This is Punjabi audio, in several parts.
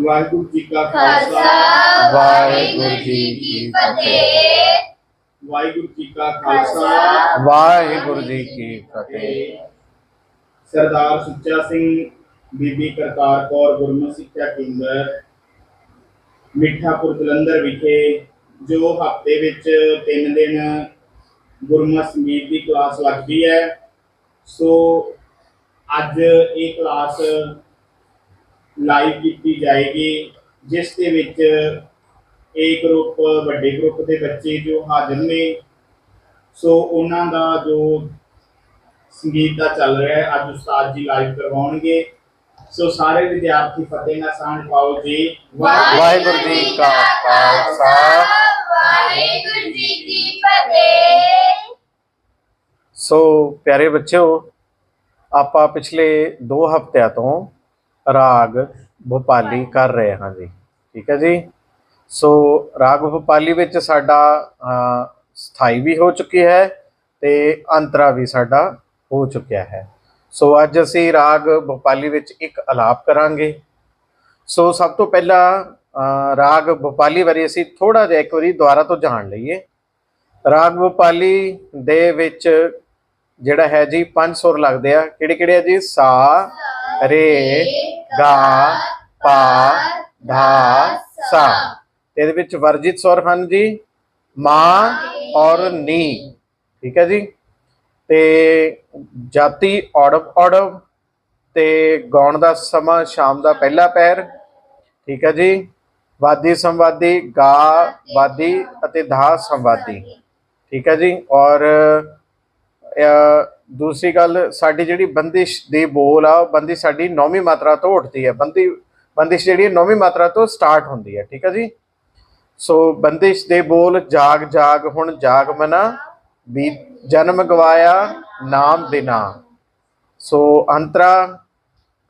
ਵਾਹਿਗੁਰੂ ਜੀ ਕਾ ਖਾਲਸਾ ਵਾਹਿਗੁਰੂ ਜੀ ਕੀ ਫਤਿਹ। ਵਾਹਿਗੁਰੂ ਜੀ ਕਾ ਖਾਲਸਾ ਵਾਹਿਗੁਰੂ ਜੀ ਕੀ ਫਤਿਹ। ਸਰਦਾਰ ਸੁੱਚਾ ਸਿੰਘ ਬੀਬੀ ਕਰਤਾਰ ਕੌਰ ਗੁਰਮਤਿ ਸਿੱਖਿਆ ਕੇਂਦਰ ਮਿੱਠਾਪੁਰ ਜਲੰਧਰ ਵਿਖੇ ਜੋ ਹਫ਼ਤੇ ਵਿੱਚ 3 ਦਿਨ ਗੁਰਮਤਿ ਸੰਗੀਤ ਦੀ ਕਲਾਸ ਲੱਗਦੀ ਹੈ ਸੋ ਅੱਜ ਇਹ ਕਲਾਸ ਲਾਈਵ ਕੀਤੀ ਜਾਏਗੀ ਜਿਸ ਦੇ ਵਿੱਚ ਇਹ ਗਰੁੱਪ ਵੱਡੇ ਗਰੁੱਪ ਦੇ ਬੱਚੇ ਜੋ ਹਾਜ਼ਰ ਨੇ। ਸੋ ਉਹਨਾਂ ਦਾ ਜੋ ਸੰਗੀਤ ਦਾ ਚੱਲ ਰਿਹਾ ਹੈ ਅੱਜ ਉਸਤਾਦ ਜੀ ਲਾਈਵ ਕਰਵਾਉਣਗੇ। ਸੋ ਸਾਰੇ ਵਿਦਿਆਰਥੀ ਫਤਿਹ ਨਾਲ ਸਾਂਝ ਪਾਓ ਜੀ। ਵਾਹਿਗੁਰੂ ਜੀ ਕਾ ਖਾਲਸਾ। ਵਾਹਿਗੁਰੂ ਜੀ ਕੀ ਫਤਿਹ। ਸੋ ਪਿਆਰੇ ਬੱਚਿਓ ਆਪਾਂ ਪਿਛਲੇ 2 ਹਫ਼ਤਿਆਂ ਤੋਂ ਰਾਗ ਭੋਪਾਲੀ ਕਰ ਰਹੇ ਹਾਂ ਜੀ। ਠੀਕ ਹੈ ਜੀ? ਸੋ ਰਾਗ ਭੋਪਾਲੀ ਵਿੱਚ ਸਾਡਾ ਸਥਾਈ ਵੀ ਹੋ ਚੁੱਕੀ ਹੈ ਤੇ ਅੰਤਰਾ ਵੀ ਸਾਡਾ ਹੋ ਚੁੱਕਿਆ ਹੈ। ਸੋ ਅੱਜ ਅਸੀਂ ਰਾਗ ਭੋਪਾਲੀ ਵਿੱਚ ਇੱਕ ਅਲਾਪ ਕਰਾਂਗੇ। ਸੋ ਸਭ ਤੋਂ ਪਹਿਲਾਂ ਰਾਗ ਭੋਪਾਲੀ ਬਾਰੇ ਅਸੀਂ ਥੋੜਾ ਜਿਹਾ ਇੱਕ ਵਾਰੀ ਦੁਬਾਰਾ ਤੋਂ ਜਾਣ ਲਈਏ। ਰਾਗ ਭੋਪਾਲੀ ਦੇ ਵਿੱਚ ਜਿਹੜਾ ਹੈ ਜੀ ਪੰਜ ਸੁਰ ਲੱਗਦੇ ਆ। ਕਿਹੜੇ ਕਿਹੜੇ ਆ ਜੀ? ਸਾ ਰੇ ਗਾ, ਪਾ, ਧਾ, ਸਾ। ਇਹਦੇ ਵਿੱਚ ਵਰਜਿਤ ਸੁਰ ਹਨ ਜੀ, ਮਾ ਔਰ ਨੀ। ਠੀਕ ਹੈ ਜੀ? ਤੇ ਜਾਤੀ ਔੜਵ ਔੜਵ। ਤੇ ਗਾਉਣ ਦਾ ਸਮਾਂ ਸ਼ਾਮ ਦਾ ਪਹਿਲਾ ਪੈਰ। ਠੀਕ ਹੈ ਜੀ? ਵਾਦੀ, ਸੰਵਾਦੀ, ਗਾ, ਵਾਦੀ ਅਤੇ ਧਾ, ਸੰਵਾਦੀ। ਠੀਕ ਹੈ ਜੀ? ਔਰ ਦੂਸਰੀ ਗੱਲ, ਸਾਡੀ ਜਿਹੜੀ ਬੰਦਿਸ਼ ਦੇ ਬੋਲ ਆ, ਉਹ ਬੰਦਿਸ਼ ਸਾਡੀ ਨੌਵੀਂ ਮਾਤਰਾ ਤੋਂ ਉੱਠਦੀ ਹੈ। ਬੰਦੀ, ਬੰਦਿਸ਼ ਜਿਹੜੀ ਨੌਵੀਂ ਮਾਤਰਾ ਤੋਂ ਸਟਾਰਟ ਹੁੰਦੀ ਹੈ, ਠੀਕ ਹੈ ਜੀ? ਸੋ ਬੰਦਿਸ਼ ਦੇ ਬੋਲ ਜਾਗ ਜਾਗ, ਹੁਣ ਜਾਗ ਮਨਾ, ਵੀ ਜਨਮ ਗਵਾਇਆ ਨਾਮ ਬਿਨਾ। ਸੋ ਅੰਤਰਾ,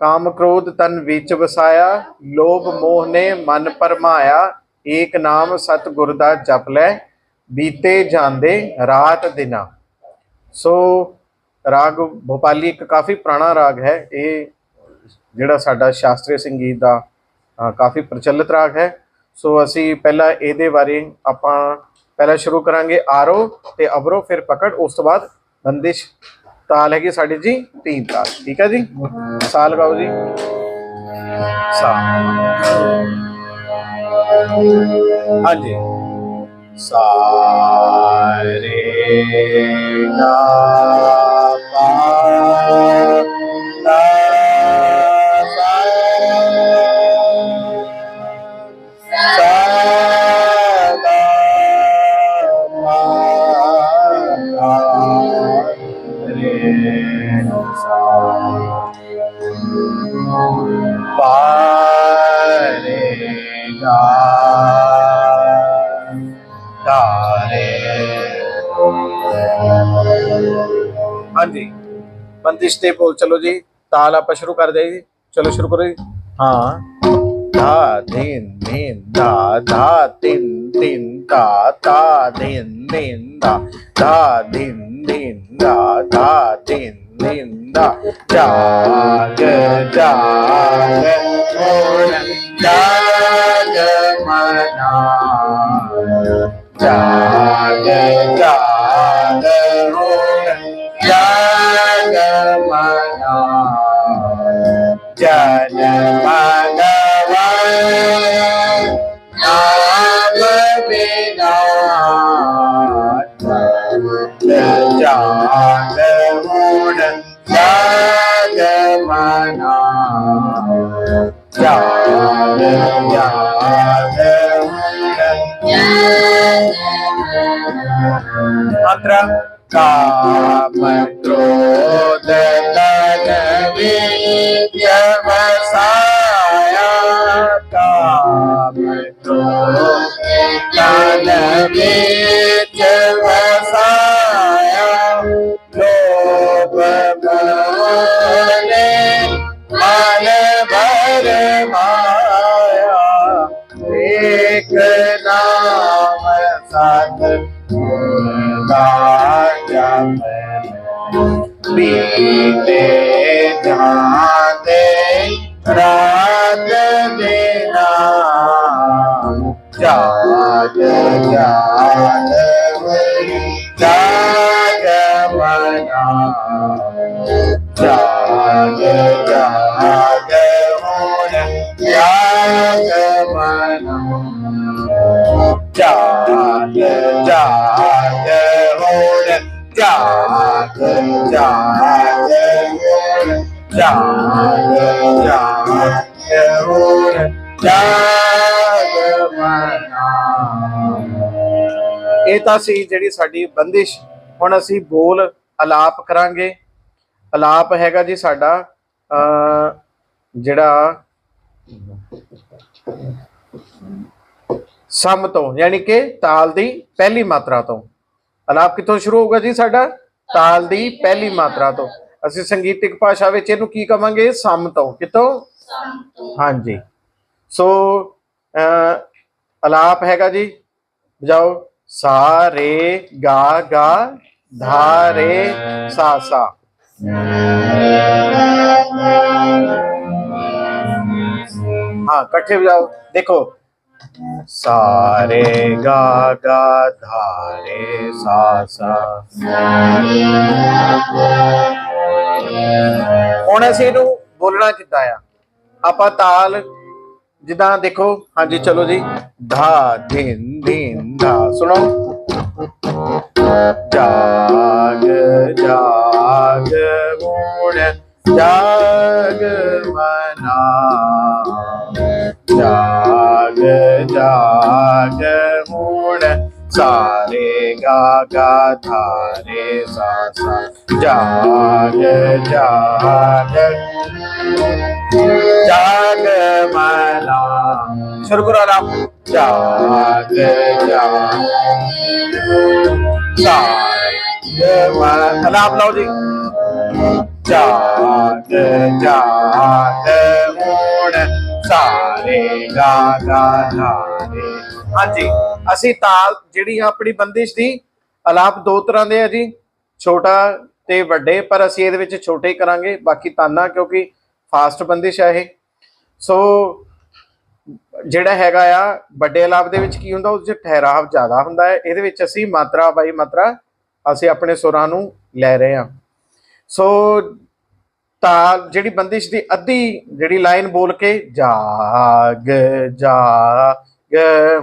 ਕਾਮ ਕ੍ਰੋਧ ਤਨ ਵਿੱਚ ਵਸਾਇਆ, ਲੋਭ ਮੋਹ ਨੇ ਮਨ ਪਰਮਾਇਆ, ਏਕ ਨਾਮ ਸਤਿਗੁਰ ਦਾ ਜਪ ਲੈ, ਬੀਤੇ ਜਾਂਦੇ ਰਾਤ ਦਿਨਾ। ਸੋ ਰਾਗ ਭੋਪਾਲੀ ਇੱਕ ਕਾਫੀ ਪੁਰਾਣਾ ਰਾਗ ਹੈ। ਇਹ ਜਿਹੜਾ ਸਾਡਾ ਸ਼ਾਸਤਰੀ ਸੰਗੀਤ ਦਾ ਕਾਫੀ ਪ੍ਰਚਲਿਤ ਰਾਗ ਹੈ। ਸੋ ਅਸੀਂ ਪਹਿਲਾਂ ਇਹਦੇ ਬਾਰੇ ਆਪਾਂ ਪਹਿਲਾਂ ਸ਼ੁਰੂ ਕਰਾਂਗੇ ਆਰੋ ਤੇ ਅਬਰੋ ਫਿਰ ਪਕੜ, ਉਸ ਤੋਂ ਬਾਅਦ ਬੰਦਿਸ਼। ਤਾਲ ਹੈਗੀ ਸਾਡੀ ਜੀ ਤੀਨ ਤਾਲ, ਠੀਕ ਹੈ ਜੀ? ਸਾ ਲਗਾਓ ਜੀ। ਸਾ ਹਾਂਜੀ। ਸਾ ਰੇ ਗਾ ਬੰਦਿਸ਼ ਤੇ ਬੋਲ ਚਲੋ ਜੀ ਤਾਲ ਆਪਾਂ ਸ਼ੁਰੂ ਕਰ ਦਈਏ ਜੀ ਚਲੋ ਸ਼ੁਰੂ ਕਰੋ ਜੀ ਹਾਂ ਧਾ ਦਿਨ ਦਿਨ ਦਾ ਧਾ ਤਿੰਨ ਤਿੰਨ ਦਾ ਧਾ ਦਿਨ ਦਿਨ ਦਾ ਧਾ ਦਿਨ ਦਿਨ ਦਾ ਧਾ ਦਿਨ ਦਿਨ ਦਾ ਜਾਗ ਜਾਗ ਮੋਰ ਜਾਗ मात्रा काम क्रोध तन व्यवसाया काम क्रोध तन व्यवसाया लोभ मोहने मन भर माया एक नाम सत ਬੀਤੇ ਜਾਂਦੇ, ਰਾਤ ਦੇ ਨਾਮ ਜਾਗ ਜਾਗ ਵਰੀ, ਜਾਗ ਮਨਾ, ਜਾਗ ਜਾਗ ਹੋਣ ਜਾਗ ਮਨਾ, ਜਾਗ ਜਾਗ ਹੋਣ ਜਾਗ ਇਹ ਤਾਂ ਸੀ ਜਿਹੜੀ ਸਾਡੀ ਬੰਦਿਸ਼। ਹੁਣ ਅਸੀਂ ਬੋਲ ਅਲਾਪ ਕਰਾਂਗੇ। ਅਲਾਪ ਹੈਗਾ ਜੀ ਸਾਡਾ ਅ ਜਿਹੜਾ ਸਮ ਤੋਂ, ਯਾਨੀ ਕਿ ਤਾਲ ਦੀ ਪਹਿਲੀ ਮਾਤਰਾ ਤੋਂ। ਅਲਾਪ ਕਿੱਥੋਂ ਸ਼ੁਰੂ ਹੋਊਗਾ ਜੀ ਸਾਡਾ? ਤਾਲ ਦੀ ਪਹਿਲੀ ਮਾਤਰਾ ਤੋਂ। ਅਸੀਂ ਸੰਗੀਤਿਕ ਭਾਸ਼ਾ ਵਿੱਚ ਇਹਨੂੰ ਕੀ ਕਵਾਂਗੇ? ਸਮ ਤੋਂ। ਕਿਤੋਂ ਹਾਂਜੀ। ਸੋ ਅਲਾਪ ਹੈਗਾ ਜੀ। ਬਜਾਓ ਸਾ, ਰੇ, ਗਾ ਗਾ, ਧਾ, ਰੇ, ਸਾ ਸਾ। ਹਾਂ, ਇਕੱਠੇ ਬਜਾਓ ਦੇਖੋ सारे गा गा धारे सा सा ਹੁਣ ਅਸੀਂ ਇਹਨੂੰ ਬੋਲਣਾ ਕਿੱਦਾਂ ਆ ਆਪਾਂ ਤਾਲ ਜਿੱਦਾਂ ਦੇਖੋ ਹਾਂਜੀ ਚਲੋ ਜੀ ਧਾ ਧਿਨ ਧਿਨ ਧਾ ਸੁਣੋ ਜਾਗ ਜਾਗ ਮੂੜ ਜਾਗ ਮਨਾ ਜਾਗ ਜਾਗ ਮੂੜ ਸਾਰੇ ਗਾ ਗਾ ਧਾਰੇ ਸਾ ਸਾ ਜਾਗ ਜਾਗ ਜਾਗ ਮਨਾ ਸ਼ੁਰੂ ਕਰੋ ਆਰਾਮ ਜਾਗ ਜਾਗ ਜਾਗ ਮਨਾ ਆਰਾਮ ਲਾਓ ਜੀ ਜਾਗ ਜਾਗ ਮੋੜ ਸਾਰੇ ਗਾ ਗਾ ਧਾਰੇ ਹਾਂਜੀ, ਅਸੀਂ ਤਾਲ ਜਿਹੜੀ ਆਪਣੀ ਬੰਦਿਸ਼ ਦੀ, ਅਲਾਪ ਦੋ ਤਰ੍ਹਾਂ ਦੇ ਆ ਜੀ। ਛੋਟਾ ਤੇ ਵੱਡੇ, ਪਰ ਅਸੀਂ ਇਹਦੇ ਵਿੱਚ ਛੋਟੇ ਕਰਾਂਗੇ। ਬਾਕੀ ਤਾਨਾ, ਕਿਉਂਕਿ ਫਾਸਟ ਬੰਦਿਸ਼ ਹੈ ਇਹ। ਸੋ, ਜਿਹੜਾ ਹੈਗਾ ਆ, ਵੱਡੇ ਅਲਾਪ ਦੇ ਵਿੱਚ ਕੀ ਹੁੰਦਾ ਉਸ 'ਚ ਠਹਿਰਾਵ ਜ਼ਿਆਦਾ ਹੁੰਦਾ ਹੈ। ਇਹਦੇ ਵਿੱਚ ਅਸੀਂ ਮਾਤਰਾ ਬਾਈ ਮਾਤਰਾ ਅਸੀਂ ਆਪਣੇ ਸੁਰਾਂ ਨੂੰ ਲੈ ਰਹੇ ਹਾਂ। ਸੋ ਤਾਲ ਜਿਹੜੀ ਬੰਦਿਸ਼ ਦੀ ਅੱਧੀ ਜਿਹੜੀ ਲਾਈਨ ਬੋਲ ਕੇ, ਜਾਗ ਜਾਗ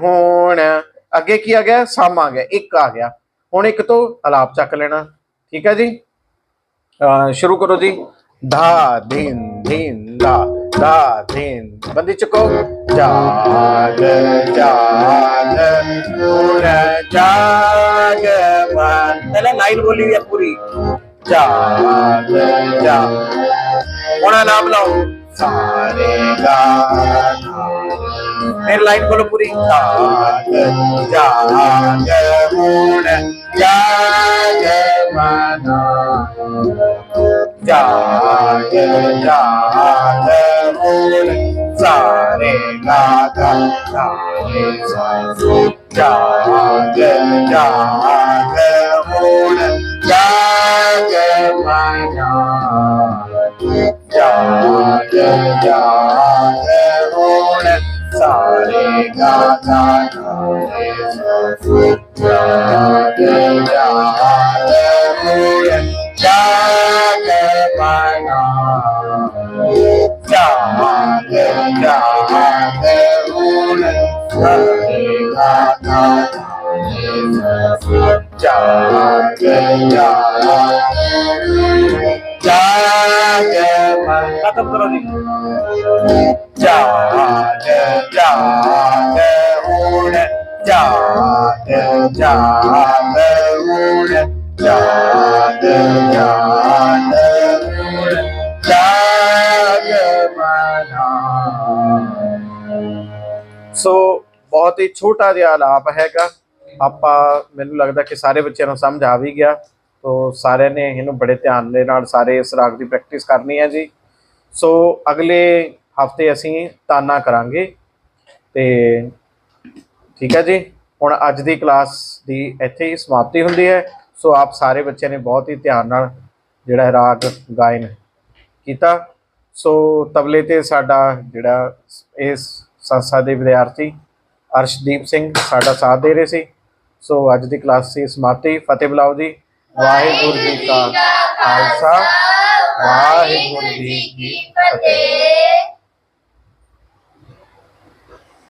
ਹੁਣ। ਅੱਗੇ ਕੀ ਆ ਗਿਆ? ਸਮ ਆ ਗਿਆ, ਇੱਕ ਆ ਗਿਆ। ਹੁਣ ਇੱਕ ਤੋਂ ਅਲਾਪ ਚੱਕ ਲੈਣਾ। ਠੀਕ ਹੈ ਜੀ? ਸ਼ੁਰੂ ਕਰੋ ਜੀ। ਧਾ, ਧਿਨ ਧਿਨ ਲਾ ਧਾ, ਧਿਨ। ਬੰਦੀ ਚੁੱਕੋ। ਜਾਗ ਜਾਗ, ਹੁਣ ਜਾਗ ਮਨ ਪਹਿਲਾਂ ਲਾਈਨ ਬੋਲੀ ਹੋਈ ਪੂਰੀ। ਜਾਗ ਜਾ ਹੁਣ ਨਾਮ ਲਾਓ। ਸਾਰੇ ਗਾ ਫਿਰ ਲਾਈਨ ਬੋਲੋ ਪੂਰੀ। ਜਾਗ ਜਾਗ ਹੁਣ ਜਾਗ ਮਨਾ। ਜਾਗ ਜਾਗ ਹੁਣ ਸਾਰੇ ਗਾ ਗਾ ਸਾਰੇ ਸਾ ਜਾਗ ਜਾਗ ਹੁਣ ਜਾਗ ਮਨਾ। ਜਾਗ ਜਾਗ ਹੁਣ ਸਾਰੇ ਗਾ ਗਾ ਸਾਰੇ ਸਾ ਜਾਗ ਜਾਗ ਹੁਣ ਜਾਗ ਮਨਾ ਜਾਗ ਜਾਗ ਹੁਣ ਖਤਮ ਕਰੋ ਜੀ। ਜਾਗ ਜਾਗ ਹੁਣ ਜਾਗ ਜਾਗ ਹੁਣ ਜਾਗ ਜਾਗ ਹੁਣ ਜਾਗ ਮਨਾ। ਸੋ ਬਹੁਤ ਹੀ ਛੋਟਾ ਜਿਹਾ ਆਲਾਪ ਹੈਗਾ। ਆਪਾਂ ਮੈਨੂੰ ਲੱਗਦਾ ਕਿ ਸਾਰੇ ਬੱਚਿਆਂ ਨੂੰ ਸਮਝ ਆ ਵੀ ਗਿਆ। ਤੋ ਸਾਰਿਆਂ ਨੇ ਇਹਨੂੰ ਬੜੇ ਧਿਆਨ ਦੇ ਨਾਲ ਸਾਰੇ ਇਸ ਰਾਗ ਦੀ ਪ੍ਰੈਕਟਿਸ ਕਰਨੀ ਹੈ ਜੀ। ਸੋ ਅਗਲੇ ਹਫ਼ਤੇ ਅਸੀਂ ਤਾਨਾ ਕਰਾਂਗੇ ਤੇ ਠੀਕ ਹੈ ਜੀ, ਹੁਣ ਅੱਜ ਦੀ ਕਲਾਸ ਦੀ ਇੱਥੇ ਹੀ ਸਮਾਪਤੀ ਹੁੰਦੀ ਹੈ। ਸੋ ਆਪ ਸਾਰੇ ਬੱਚਿਆਂ ਨੇ ਬਹੁਤ ਹੀ ਧਿਆਨ ਨਾਲ ਜਿਹੜਾ ਰਾਗ ਗਾਇਨ ਕੀਤਾ। ਸੋ ਤਬਲੇ ਤੇ ਸਾਡਾ ਜਿਹੜਾ ਇਸ ਸੰਸਥਾ ਦੇ ਵਿਦਿਆਰਥੀ ਅਰਸ਼ਦੀਪ ਸਿੰਘ ਸਾਡਾ ਸਾਥ ਦੇ ਰਹੇ ਸੀ। ਸੋ ਅੱਜ ਦੀ ਕਲਾਸ ਦੀ ਸਮਾਪਤੀ। ਫਤਿਹ ਬੁਲਾਓ ਜੀ। ਵਾਹਿਗੁਰੂ ਜੀ ਕਾ ਖਾਲਸਾ। ਵਾਹਿਗੁਰੂ ਜੀ ਕੀ ਫਤਿਹ